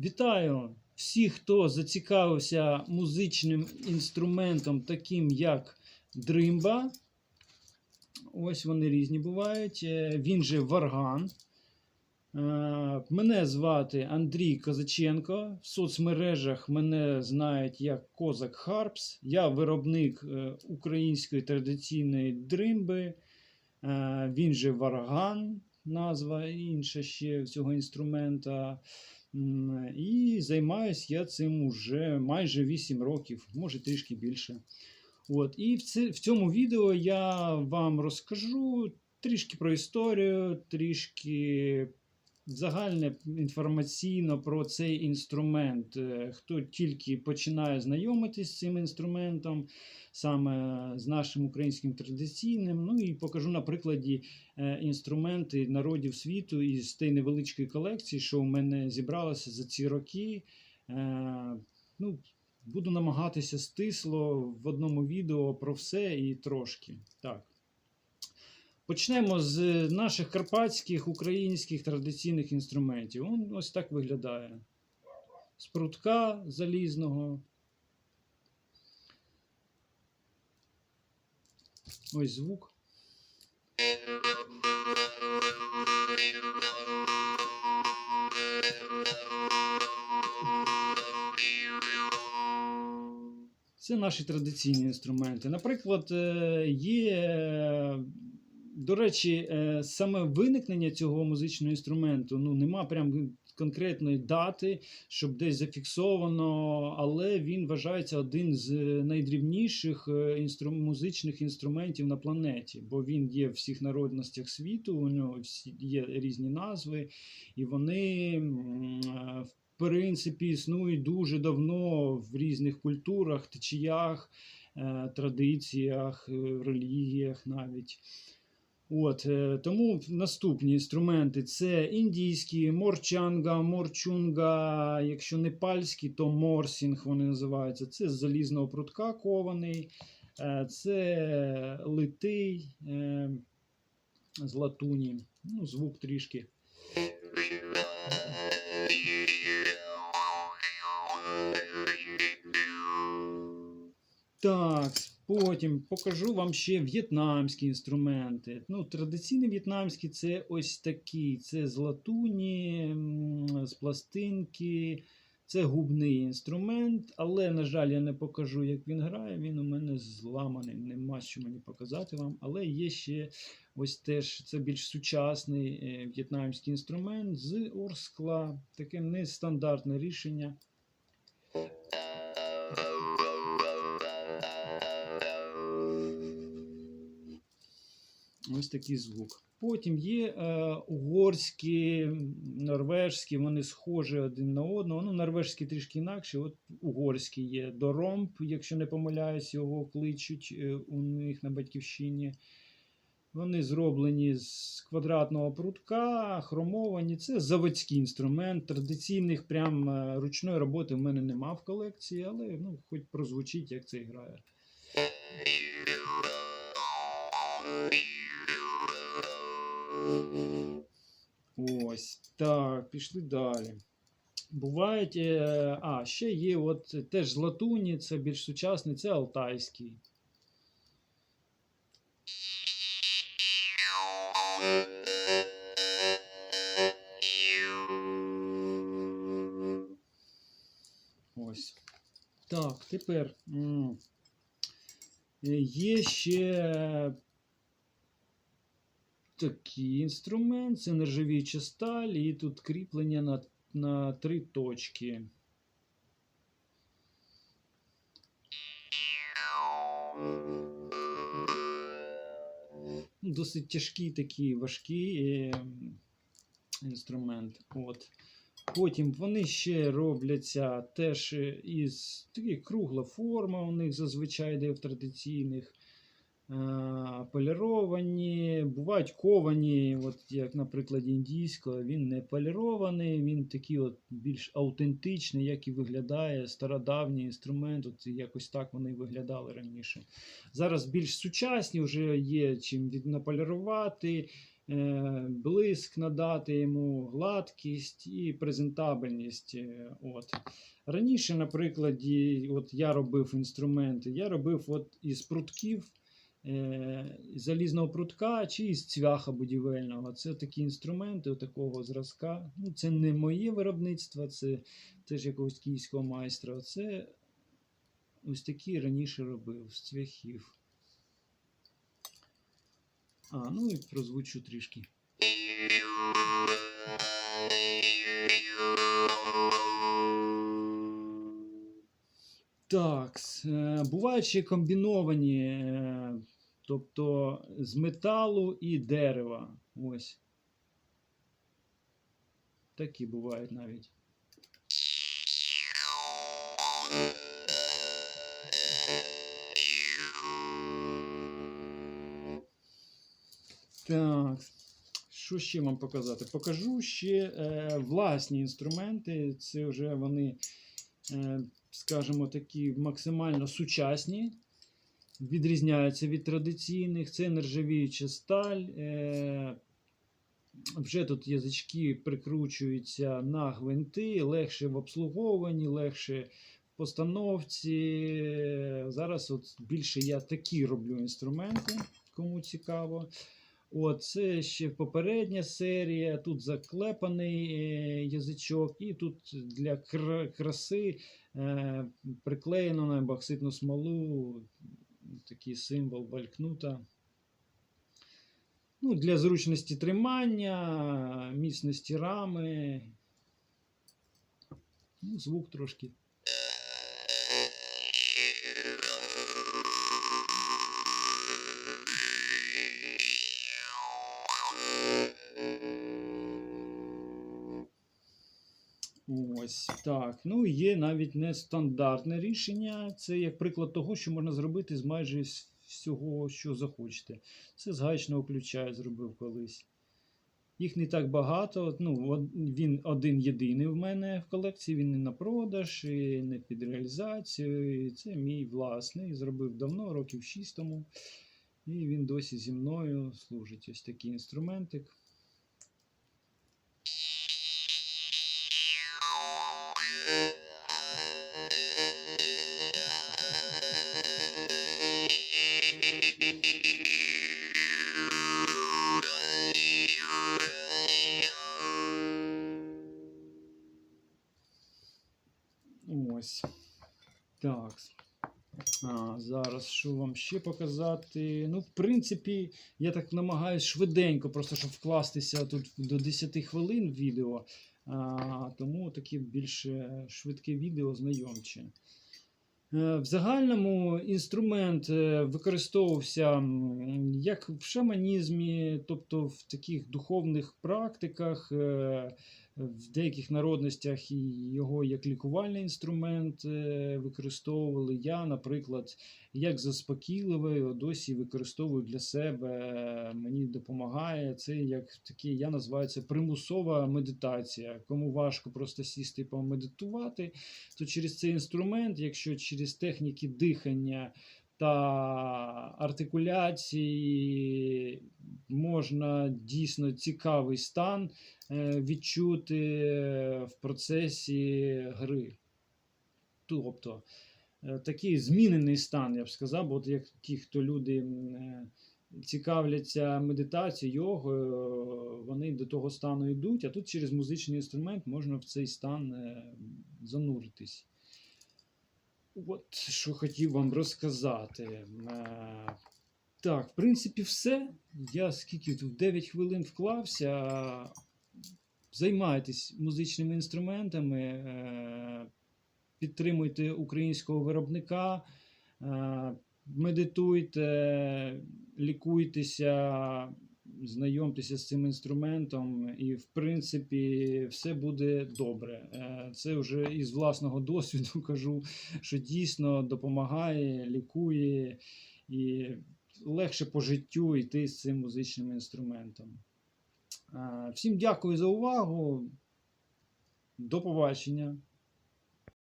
Вітаю всіх, хто зацікавився музичним інструментом, таким як дримба. Ось вони різні бувають. Е, Він же варган. Е, Мене звати Андрій Козаченко. В соцмережах мене знають як Козак Харпс. Я виробник е, української традиційної дримби. Він же варган, назва інша ще цього інструмента. І займаюся я цим уже майже 8 років, може трішки більше. От. І в, це, в цьому відео я вам розкажу трішки про історію, трішки загальне інформаційно про цей інструмент. Е, Хто тільки починає знайомитись з цим інструментом, саме з нашим українським традиційним. Ну і покажу на прикладі е, інструменти народів світу із тієї невеличкої колекції, що у мене зібралося за ці роки. Е, Ну, буду намагатися стисло в одному відео про все і трошки. Так. Почнемо з наших карпатських українських традиційних інструментів. Он ось так виглядає. З прутка залізного. Ось звук. Це наші традиційні інструменти. Наприклад, е, є, до речі, е, саме виникнення цього музичного інструменту ну, нема прям конкретної дати, щоб десь зафіксовано, але він вважається один з найдрівніших е, інстру... музичних інструментів на планеті, бо він є в всіх народностях світу, у нього всі є різні назви, і вони е, в принципі існують дуже давно в різних культурах, течіях, е, традиціях, е, релігіях навіть. От, е, тому наступні інструменти це індійські, морчанга, морчунга, якщо непальські, то морсінг вони називаються. Це з залізного прутка кований, е, це литий е, з латуні. Ну, звук трішки. Потім покажу вам ще в'єтнамські інструменти. Ну, традиційні в'єтнамські це ось такі: це з латуні, з пластинки, це губний інструмент, але, на жаль, я не покажу, як він грає. Він у мене зламаний, нема що мені показати вам. Але є ще ось теж це більш сучасний е, в'єтнамський інструмент з орскла. Таке нестандартне рішення. Ось такий звук. Потім є е, угорські, норвежські, вони схожі один на одного. Ну, норвежські трішки інакше. От угорський є доромб, якщо не помиляюсь, його кличуть е, у них на батьківщині. Вони зроблені з квадратного прутка, хромовані. Це заводський інструмент. Традиційних прям е, ручної роботи в мене нема в колекції, але ну, хоч прозвучить, як це грає. Ось так, пішли далі. Бувають. е, А, ще є от теж з латуні, це більш сучасний, це алтайський. Ось. Так, тепер е, є ще такий інструмент, це нержавіюча сталь, і тут кріплення на, на три точки. Ну, Досить тяжкий такий важкий е, інструмент. От. Потім вони ще робляться теж е, із такі кругла форма у них зазвичай йде в традиційних. Поліровані, бувають ковані, от як на прикладі індійського, він не полірований, він такий от більш аутентичний, як і виглядає стародавній інструмент. От якось так вони виглядали раніше. Зараз більш сучасні вже є чим наполірувати. е, блиск надати йому, гладкість і презентабельність. е, От. Раніше, наприклад, от я робив інструменти, я робив от із прутків. Е, Залізного прутка чи із цвяха будівельного. Це такі інструменти такого зразка. Ну, це не моє виробництво, це теж якогось київського майстра. Це ось такі раніше робив з цвяхів. А, ну і прозвучу трішки. Так, е, бувають ще комбіновані, е, тобто з металу і дерева. Ось. Такі бувають навіть. Так, що ще вам показати? Покажу ще е, власні інструменти. Це вже вони, скажімо, такі максимально сучасні, відрізняються від традиційних. Це нержавіюча сталь. Е, вже тут язички прикручуються на гвинти, легше в обслуговуванні, легше в постановці. Зараз от більше я такі роблю інструменти, кому цікаво. От, це ще попередня серія. Тут заклепаний е, язичок, і тут для краси е, приклеєно на бокситну смолу такий символ валькнута. Ну, для зручності тримання, міцності рами. Ну, звук трошки. Ось так. Ну, є навіть нестандартне рішення. Це як приклад того, що можна зробити з майже всього, що захочете. Це з гаечного ключа я зробив колись. Їх не так багато. Ну, він один єдиний в мене в колекції. Він не на продаж, і не під реалізацію. І це мій власний. Зробив давно, років 6 тому. І він досі зі мною служить. Ось такий інструментик. Ось. Так. А, зараз що вам ще показати? Ну, в принципі, я так намагаюсь швиденько, просто щоб вкластися тут до 10 хвилин відео. А, тому таке більше швидке відео знайомче. В загальному інструмент е, використовувався як в шаманізмі, тобто в таких духовних практиках, е, в деяких народностях його як лікувальний інструмент е, використовували. Я, наприклад, як заспокійливий, досі використовую для себе, мені допомагає. Це як таке, я називаю це примусова медитація. Кому важко просто сісти і помедитувати, то через цей інструмент, якщо через техніки дихання та артикуляції можна дійсно цікавий стан е, відчути в процесі гри. Тобто е, такий змінений стан, я б сказав, бо от як ті, хто люди е, цікавляться медитацією, йогою, вони до того стану йдуть, а тут через музичний інструмент можна в цей стан зануритись. От що хотів вам розказати. Е, Так, в принципі, все. Я скільки тут в 9 хвилин вклався. Займайтесь музичними інструментами, е, підтримуйте українського виробника, е, медитуйте, лікуйтеся, знайомтеся з цим інструментом, і, в принципі, все буде добре. Е, Це вже із власного досвіду кажу, що дійсно допомагає, лікує і легше по життю йти з цим музичним інструментом. Е, Всім дякую за увагу. До побачення.